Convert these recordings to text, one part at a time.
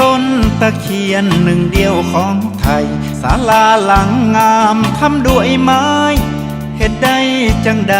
ต้นตะเคียนหนึ่งเดียวของไทยศาลาหลังงามทำด้วยไม้เหตุใดจังใด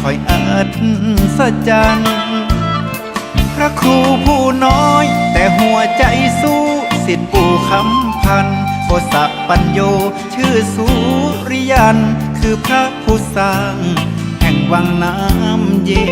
คอยอัศจรรย์พระครูผู้น้อย แต่หัวใจสู้สิทธิปู่คำพันโคสักปัญโย ชื่อสุริยัน คือพระผู้สร้าง แห่งวังน้ำเย็น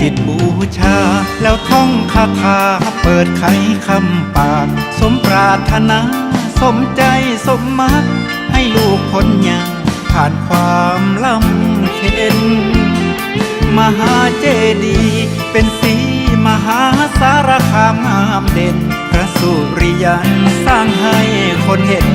จิตบูชา แล้วท่องคาถาเปิดไขคำปาก สมปรารถนา สมใจสมมัก ให้ลูกพ้นยากผ่านความลำเค็นมหาเจดียเป็นสีมหาสารคามงามเด่น พระสุริยันสร้างให้คนเห็น